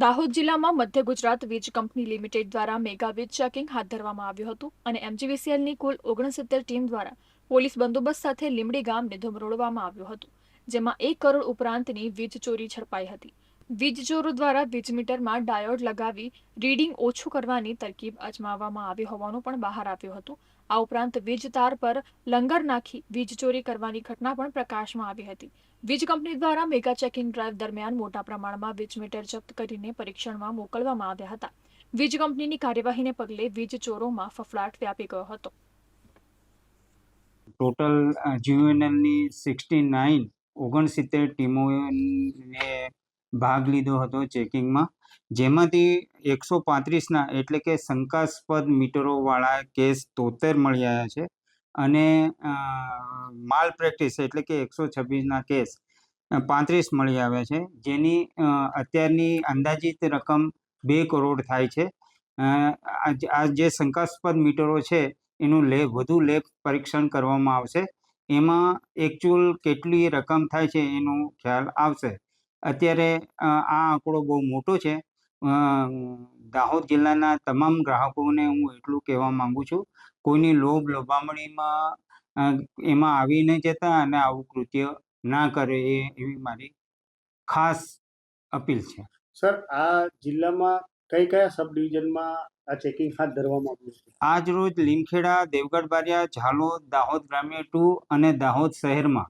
દાહોદ જિલ્લામાં મધ્ય ગુજરાત વીજ કંપની લિમિટેડ દ્વારા મેગા વીજ ચેકિંગ હાથ ધરવામાં આવ્યું હતું અને એમજીવીસીએલની કુલ ઓગણસિત્તેર ટીમ દ્વારા પોલીસ બંદોબસ્ત સાથે લીમડી ગામને ધમરોડવામાં આવ્યું હતું, જેમાં એક કરોડ ઉપરાંતની વીજ ચોરી ઝડપાઈ હતી. વીજ ચોરો દ્વારા વીજમીટરમાં ડાયોડ લગાવી રીડિંગ ઓછું કરવાની તરકીબ અજમાવવામાં આવી હોવાનું પણ બહાર આવ્યું હતું. આ ઉપરાંત વીજ તાર પર લંગર નાખી વીજ કરવાની ઘટના પણ પ્રકાશમાં આવી હતી. વીજ કંપની દ્વારા મેગા ચેકિંગ ડ્રાઈવ દરમિયાન મોટા પ્રમાણમાં વીજ મીટર જપ્ત કરીને પરીક્ષણમાં મોકલવામાં આવ્યા હતા. વીજ કંપનીની કાર્યવાહીને પગલે વીજ ચોરોમાં ફફડાટ વ્યાપી ગયો હતો. ટોટલ જીયુએનએલની સિક્સટી નાઇન ઓગણસિત્તેર ટીમોને ભાગ લીધો હતો ચેકિંગમાં. જેમાંથી એકસો પાંત્રીસના એટલે કે શંકાસ્પદ મીટરોવાળા કેસ તોતેર મળી આવ્યા છે. અને માલ પ્રેક્ટિસ એટલે કે એકસો છવ્વીસના કેસ પાંત્રીસ મળી આવ્યા છે. જેની અત્યારની અંદાજિત રકમ બે કરોડ થાય છે. આ જે- શંકાસ્પદ મીટરો છે, એનું લેબ વધુ લેબ પરીક્ષણ કરવામાં આવશે. એમાં એકચ્યુઅલ કેટલી રકમ થાય છે એનો ખ્યાલ આવશે. અત્યારે આ આંકડો બહુ મોટો છે. દાહોદ જિલ્લાના તમામ ગ્રાહકોને હું એટલું કહેવા માંગુ છું કોઈની લોભ લોભામણીમાં એમાં આવી ન જતા અને આવું કૃત્ય ના કરે એ એવી મારી ખાસ અપીલ છે. સર આ જિલ્લામાં કઈ કયા સબ ડિવિઝનમાં આ ચેકિંગ હાથ ધરવામાં આવ્યું છે? આજ રોજ લીમખેડા દેવગઢ બારિયા ઝાલોદ દાહોદ ગ્રામ્ય ટુ અને દાહોદ શહેરમાં